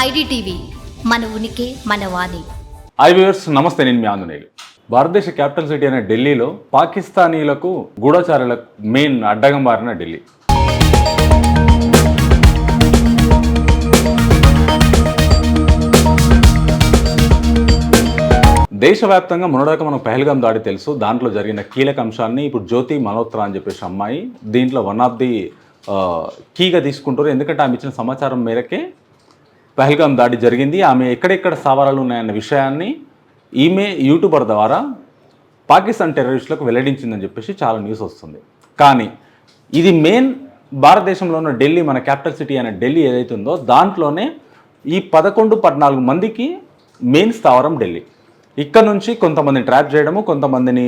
IDTV మన ఉనికి మన వాణి. ఐ వ్యూవర్స్ నమస్తే నేను మీ ఆంజనేయులు. భారతదేశ క్యాపిటల్ సిటీ అయిన ఢిల్లీలో పాకిస్తానీలకు గూఢచారులకు మెయిన్ అడ్డగం మారిన ఢిల్లీ. దేశవ్యాప్తంగా మొన్నదాకా మనకు పహల్గాం దాడి తెలుసు. దాంట్లో జరిగిన కీలక అంశాన్ని ఇప్పుడు జ్యోతి మల్హోత్రా అని చెప్పేసి అమ్మాయి దీంట్లో వన్ ఆఫ్ ది కీగా తీసుకుంటారు. ఎందుకంటే ఆమె ఇచ్చిన సమాచారం మేరకే పహల్గాం దాడి జరిగింది. ఆమె ఎక్కడెక్కడ సవారాలు ఉన్నాయన్న విషయాన్ని ఈమె యూట్యూబర్ ద్వారా పాకిస్తాన్ టెర్రరిస్టులకు వెల్లడించిందని చెప్పేసి చాలా న్యూస్ వస్తుంది. కానీ ఇది మెయిన్ భారతదేశంలో ఉన్న ఢిల్లీ మన క్యాపిటల్ సిటీ అయిన ఢిల్లీ ఏదైతే ఉందో దాంట్లోనే ఈ పదకొండు పద్నాలుగు మందికి మెయిన్ స్థావరం ఢిల్లీ. ఇక్కడ నుంచి కొంతమందిని ట్రాప్ చేయడము కొంతమందిని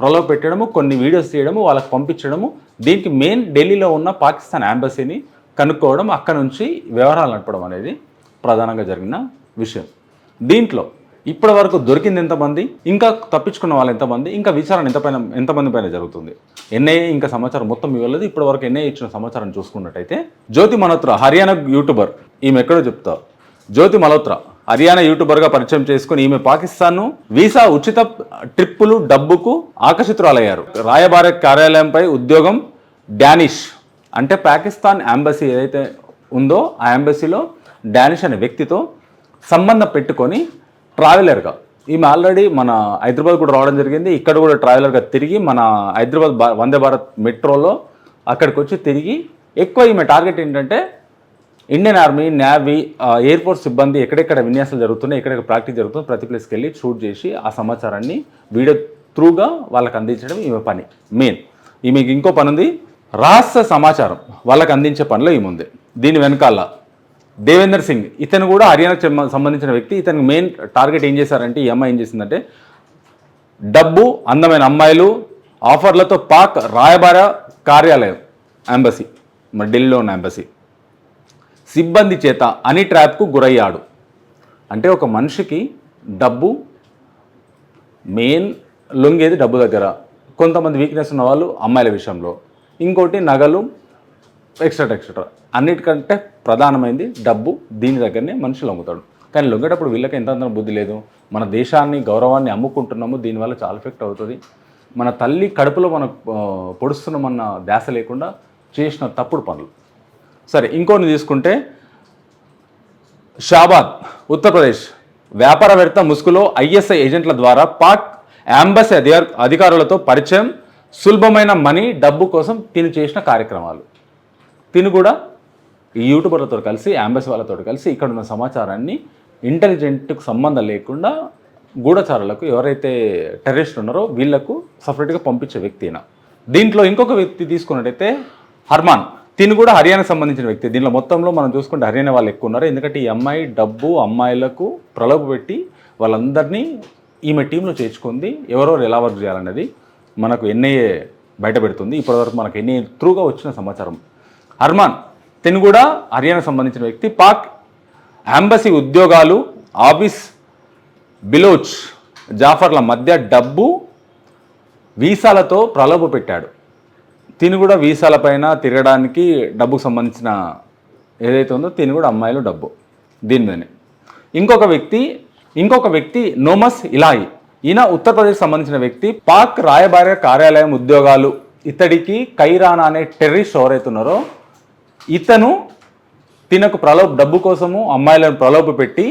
ప్రలోభ పెట్టడము కొన్ని వీడియోస్ తీయడము వాళ్ళకి పంపించడము దీనికి మెయిన్ ఢిల్లీలో ఉన్న పాకిస్తాన్ అంబసీని కనుక్కోవడం అక్కడ నుంచి వ్యవహారాలు నడపడం అనేది ప్రధానంగా జరిగిన విషయం. దీంట్లో ఇప్పటి వరకు దొరికింది ఎంతమంది ఇంకా తప్పించుకున్న వాళ్ళు ఎంతమంది ఇంకా విచారణ ఎంత పైన ఎంతమంది పైన జరుగుతుంది. ఎన్ఐఏ ఇంకా సమాచారం మొత్తం ఇవ్వలేదు. ఇప్పటి వరకు ఎన్ఐఏ ఇచ్చిన సమాచారం చూసుకున్నట్టయితే జ్యోతి మల్హోత్రా హర్యానా యూట్యూబర్ ఈమె ఎక్కడో చెప్తా. జ్యోతి మల్హోత్రా హర్యానా యూట్యూబర్గా పరిచయం చేసుకుని ఈమె పాకిస్తాన్ను వీసా ఉచిత ట్రిప్పులు డబ్బుకు ఆకర్షితురాలయ్యారు. రాయబార కార్యాలయంపై ఉద్యోగం డానిష్. అంటే పాకిస్తాన్ అంబసీ ఏదైతే ఉందో ఆ అంబసీలో డానిష్ అనే వ్యక్తితో సంబంధం పెట్టుకొని ట్రావెలర్గా. ఈమె ఆల్రెడీ మన హైదరాబాద్ కూడా రావడం జరిగింది. ఇక్కడ కూడా ట్రావెలర్గా తిరిగి మన హైదరాబాద్ భా- వందే భారత్ మెట్రోలో అక్కడికి వచ్చి తిరిగి ఎక్కువ ఈమె టార్గెట్ ఏంటంటే Indian army navy air force సిబ్బంది ఎక్కడెక్కడ విన్యాసాలు జరుగుతున్నాయి ఎక్కడెక్కడ ప్రాక్టీస్ జరుగుతుందో ప్రతి ప్లేస్కి వెళ్ళి షూట్ చేసి ఆ సమాచారాన్ని వీడియో త్రూగా వాళ్ళకి అందించడం ఈమె పని మెయిన్. ఈమెకి ఇంకో పని ఉంది రహస్య సమాచారం వాళ్ళకి అందించే పనిలో ఏముంది దీని వెనకాల దేవేందర్ సింగ్ ఇతను కూడా హర్యానాకు సంబంధించిన వ్యక్తి. ఇతనికి మెయిన్ టార్గెట్ ఏం చేశారంటే ఈ అమ్మాయి ఏం చేసిందంటే డబ్బు అందమైన అమ్మాయిలు ఆఫర్లతో పాక్ రాయబార కార్యాలయం అంబసీ మన ఢిల్లీలో ఉన్న అంబసీ. సిబ్బంది చేత అని ట్రాప్కు గురయ్యాడు. అంటే ఒక మనిషికి డబ్బు మెయిన్ లొంగేది డబ్బు దగ్గర. కొంతమంది వీక్నెస్ ఉన్న వాళ్ళు అమ్మాయిల విషయంలో. ఇంకోటి నగలు ఎక్స్ట్రా ఎక్స్ట్రా అన్నిటికంటే ప్రధానమైంది డబ్బు. దీని దగ్గరనే మనిషి లొంగుతాడు. కానీ లొంగేటప్పుడు వీళ్ళకి ఎంత బుద్ధి లేదు. మన దేశాన్ని గౌరవాన్ని అమ్ముకుంటున్నాము. దీనివల్ల చాలా ఎఫెక్ట్ అవుతుంది. మన తల్లి కడుపులో మనం పొడుస్తున్నామన్న ధ్యాస లేకుండా చేసిన తప్పుడు పనులు. సరే ఇంకోని తీసుకుంటే షాబాద్ ఉత్తరప్రదేశ్. వ్యాపారవేత్త ముసుగులో ఐఎస్ఐ ఏజెంట్ల ద్వారా పాక్ అంబసీ అధికారులతో పరిచయం సులభమైన మనీ డబ్బు కోసం తిని చేసిన కార్యక్రమాలు. తిను కూడా ఈ యూట్యూబర్లతో కలిసి ఎంబసీ వాళ్ళతో కలిసి ఇక్కడ ఉన్న సమాచారాన్ని ఇంటెలిజెంట్కు సంబంధం లేకుండా గూఢచారులకు ఎవరైతే టెర్రరిస్ట్ ఉన్నారో వీళ్ళకు సపరేట్గా పంపించే వ్యక్తి దీంట్లో ఇంకొక వ్యక్తి తీసుకున్నట్టయితే హర్మాన్. తిను కూడా హర్యానాకు సంబంధించిన వ్యక్తి. దీనిలో మొత్తంలో మనం చూసుకుంటే హర్యానా వాళ్ళు ఎక్కువ ఉన్నారు. ఎందుకంటే ఈ అమ్మాయి డబ్బు అమ్మాయిలకు ప్రలోభ పెట్టి వాళ్ళందరినీ ఈమె టీంలో చేర్చుకుంది. ఎవరెవరు ఎలా వర్క్ చేయాలన్నది మనకు ఎన్ఐఏ బయటపెడుతుంది. ఇప్పటివరకు మనకు ఎన్ఐఏ త్రూగా వచ్చిన సమాచారం. హర్మాన్ తిను కూడా సంబంధించిన వ్యక్తి పాక్ అంబసీ ఉద్యోగాలు ఆఫీస్ బిలోచ్ జాఫర్ల మధ్య డబ్బు వీసాలతో ప్రలోభ పెట్టాడు. తిని కూడా వీసాలపైన తిరగడానికి డబ్బుకు సంబంధించిన ఏదైతే ఉందో తిని కూడా అమ్మాయిలు డబ్బు దీని మీదనే. ఇంకొక వ్యక్తి ఇంకొక వ్యక్తి నోమస్ ఇలాయి ఈయన ఉత్తరప్రదేశ్ సంబంధించిన వ్యక్తి. పాక్ రాయబార కార్యాలయం ఉద్యోగాలు. ఇతడికి కైరానా అనే టెర్రరిస్ట్ ఎవరైతున్నారో ఇతను తినకు ప్రలోభ డబ్బు కోసము అమ్మాయిలను ప్రలోభ పెట్టి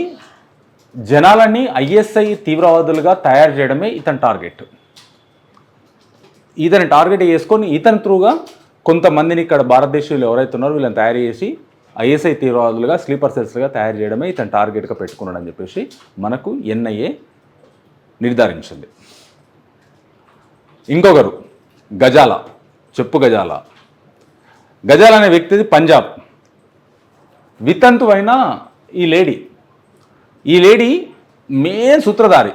జనాలని ఐఎస్ఐ తీవ్రవాదులుగా తయారు చేయడమే ఇతని టార్గెట్. ఇతని టార్గెట్ చేసుకొని ఇతని త్రూగా కొంతమందిని ఇక్కడ భారతదేశంలో ఎవరైతే ఉన్నారో వీళ్ళని తయారు చేసి ఐఎస్ఐ తీవ్రవాదులుగా స్లీపర్ సెల్స్గా తయారు చేయడమే ఇతని టార్గెట్గా పెట్టుకున్నాడని చెప్పేసి మనకు ఎన్ఐఏ నిర్ధారించింది. ఇంకొకరు గజాల చెప్పు గజాల. గజాల అనే వ్యక్తిది పంజాబ్. వితంతువైన ఈ లేడీ. ఈ లేడీ మెయిన్ సూత్రధారి.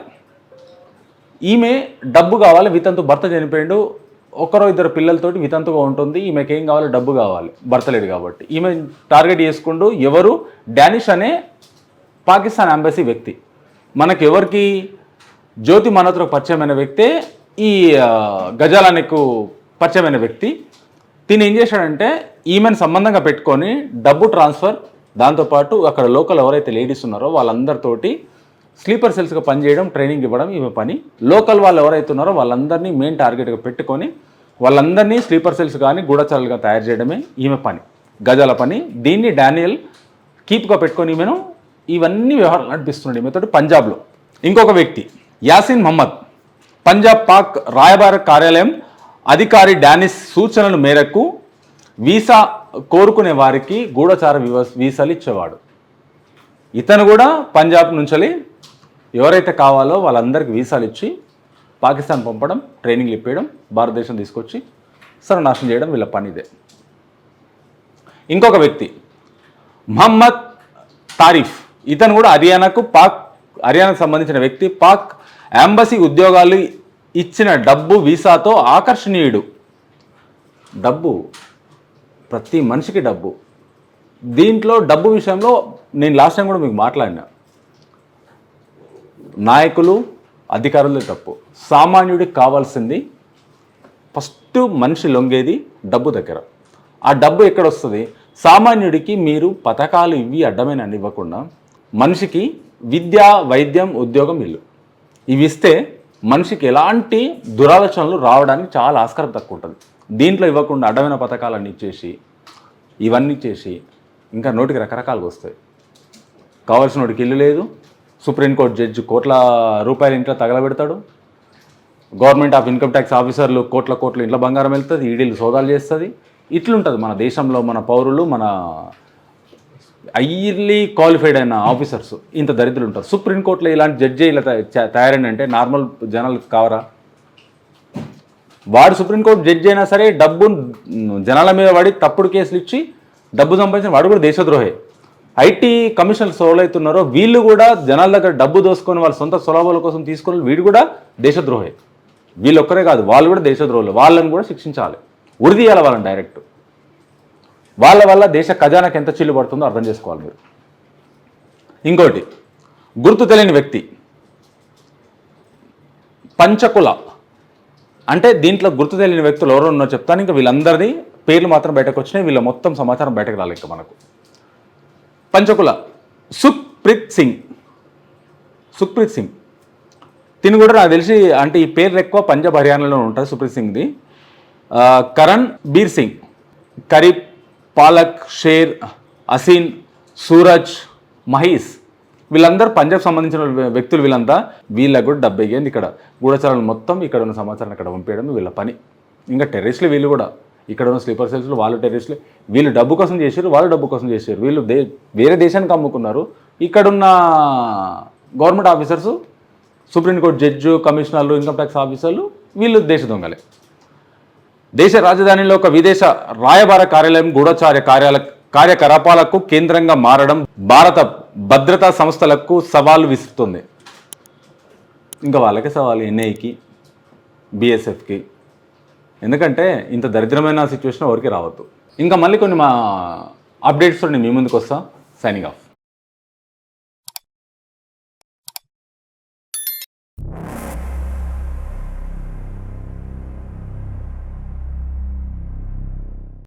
ఈమె డబ్బు కావాలి వితంతు భర్త చనిపోయిండు. ఒకరో ఇద్దరు పిల్లలతోటి వితంతుగా ఉంటుంది. ఈమెకి ఏం కావాలి? డబ్బు కావాలి. భర్త లేడు కాబట్టి. ఈమె టార్గెట్ చేసుకుంటూ ఎవరు? డానిష్ అనే పాకిస్తాన్ అంబసీ వ్యక్తి. మనకి ఎవరికి జ్యోతి మనతో పరిచయమైన వ్యక్తే ఈ ఆ, గజాలనికు పరిచయమైన వ్యక్తి. తిని ఏం చేశాడంటే ఈమెను సంబంధంగా పెట్టుకొని డబ్బు ట్రాన్స్ఫర్ దాంతోపాటు అక్కడ లోకల్ ఎవరైతే లేడీస్ ఉన్నారో వాళ్ళందరితోటి స్లీపర్ సెల్స్గా పనిచేయడం ట్రైనింగ్ ఇవ్వడం ఈమె పని. లోకల్ వాళ్ళు ఎవరైతే ఉన్నారో వాళ్ళందరినీ మెయిన్ టార్గెట్గా పెట్టుకొని వాళ్ళందరినీ స్లీపర్ సెల్స్ కానీ గూఢచారులుగా తయారు చేయడమే ఈమె పని గజాల పని. దీన్ని డానియల్ కీప్గా పెట్టుకొని ఈమెను ఇవన్నీ వ్యవహారాలు నడిపిస్తున్నాడు ఈమెతోటి పంజాబ్లో. ఇంకొక వ్యక్తి. యాసిన్ మహమ్మద్ పంజాబ్ పాక్ రాయబార కార్యాలయం అధికారి డానిస్ సూచనల మేరకు వీసా కోరుకునే వారికి గూఢచార వివ- వీసాలు ఇచ్చేవాడు. ఇతను కూడా పంజాబ్ నుంచి ఎవరైతే కావాలో వాళ్ళందరికీ వీసాలు ఇచ్చి పాకిస్తాన్ పంపడం ట్రైనింగ్లు ఇప్పించడం భారతదేశం తీసుకొచ్చి సర్వనాశనం చేయడం వీళ్ళ పని ఇదే. ఇంకొక వ్యక్తి మహమ్మద్ తారిఫ్. ఇతను కూడా హర్యానాకు పాక్ హర్యానాకు సంబంధించిన వ్యక్తి పాక్ ఎంబసీ ఉద్యోగాలు ఇచ్చిన డబ్బు వీసాతో ఆకర్షణీయుడు. డబ్బు ప్రతి మనిషికి డబ్బు. దీంట్లో డబ్బు విషయంలో నేను లాస్ట్ టైం కూడా మీకు మాట్లాడినా. నాయకులు అధికారులే తప్పు. సామాన్యుడికి కావాల్సింది ఫస్ట్ మనిషి లొంగేది డబ్బు దగ్గర. ఆ డబ్బు ఎక్కడ వస్తుంది సామాన్యుడికి మీరు పథకాలు ఇవి అడ్డమైన ఇవ్వకుండా మనిషికి విద్య వైద్యం ఉద్యోగం ఇల్లు. ఇవి ఇస్తే మనిషికి ఎలాంటి దురాలోచనలు రావడానికి చాలా ఆస్కారం తక్కువ ఉంటుంది. దీంట్లో ఇవ్వకుండా అడ్డమైన పథకాలన్నీ ఇచ్చేసి ఇవన్నీ చేసి ఇంకా నోటికి రకరకాలుగా వస్తాయి. కావాల్సిన వాడికి ఇల్లు లేదు సుప్రీంకోర్టు జడ్జి కోట్ల రూపాయలు ఇంట్లో తగలబెడతాడు గవర్నమెంట్ ఆఫ్ ఇన్కమ్ ట్యాక్స్ ఆఫీసర్లు కోట్ల కోట్ల ఇంట్లో బంగారం వెళ్తుంది ఈడీలు సోదాలు చేస్తుంది. ఇట్లుంటుంది మన దేశంలో మన పౌరులు మన హైలీ క్వాలిఫైడ్ అయిన ఆఫీసర్స్ ఇంత దరిద్రులు ఉంటారు సుప్రీంకోర్టులో ఇలాంటి జడ్జి ఇలా తయారైన అంటే నార్మల్ జనాలు కావరా? వాడు సుప్రీంకోర్టు జడ్జి అయినా సరే డబ్బు జనాల మీద పడి తప్పుడు కేసులు ఇచ్చి డబ్బు సంపాదించిన వాడు కూడా దేశద్రోహే. ఐటీ కమిషనర్స్ ఎవరైతున్నారో వీళ్ళు కూడా జనాల దగ్గర డబ్బు దోసుకొని వాళ్ళ సొంత సులభాల కోసం తీసుకొని వీడు కూడా దేశద్రోహే. వీళ్ళొక్కరే కాదు వాళ్ళు కూడా దేశద్రోహులు. వాళ్ళని కూడా శిక్షించాలి. ఉరిదీయాలి వాళ్ళని డైరెక్ట్ వాళ్ళ వల్ల దేశ ఖజానాకి ఎంత చిల్లు పడుతుందో అర్థం చేసుకోవాలి మీరు. ఇంకోటి గుర్తు తెలియని వ్యక్తి పంచకుల అంటే దీంట్లో గుర్తు తెలియని వ్యక్తులు ఎవరు ఉన్నారో చెప్తాను. ఇంకా వీళ్ళందరినీ పేర్లు మాత్రం బయటకు వచ్చినాయి. వీళ్ళ మొత్తం సమాచారం బయటకు రాలేక మనకు. పంచకుల సుఖ్ప్రీత్ సింగ్. సుఖ్ప్రీత్ సింగ్. తిని కూడా నాకు తెలిసి అంటే ఈ పేర్లు ఎక్కువ పంజాబ్ హర్యానాలో ఉంటుంది సుప్రీత్ సింగ్ది. కరణ్ బీర్ సింగ్. కరీబ్ పాలక్ షేర్ అసీన్ సూరజ్ మహీస్. వీళ్ళందరూ పంజాబ్ సంబంధించిన వ్యక్తులు వీళ్ళంతా. వీళ్ళకు కూడా డెబ్బై అయ్యింది ఇక్కడ. గూఢచారాలు మొత్తం ఇక్కడ ఉన్న సమాచారం అక్కడ పంపించడం వీళ్ళ పని. ఇంకా టెర్రరిస్టులు వీళ్ళు కూడా. ఇక్కడ ఉన్న స్లీపర్ సెల్స్లు వాళ్ళు టెర్రరిస్టులు. వీళ్ళు డబ్బు కోసం చేశారు వాళ్ళు డబ్బు కోసం చేశారు. వీళ్ళు దే వేరే దేశానికి అమ్ముకున్నారు. ఇక్కడున్న government officers supreme court judge కమిషనర్లు ఇన్కమ్ ట్యాక్స్ ఆఫీసర్లు వీళ్ళు దేశ దొంగలే. దేశ రాజధానిలో ఒక విదేశ రాయబార కార్యాలయం గూఢచార్య కార్యాల కార్యకలాపాలకు కేంద్రంగా మారడం భారత భద్రతా సంస్థలకు సవాలు విసురుతుంది. ఇంకా వాళ్ళకే సవాలు ఎన్ఐకి బిఎస్ఎఫ్కి. ఎందుకంటే ఇంత దరిద్రమైన సిచ్యువేషన్ ఎవరికి రావద్దు. ఇంకా మళ్ళీ కొన్ని మా అప్డేట్స్తో నేను మీ ముందుకు వస్తా సైనింగ్ ఆఫ్.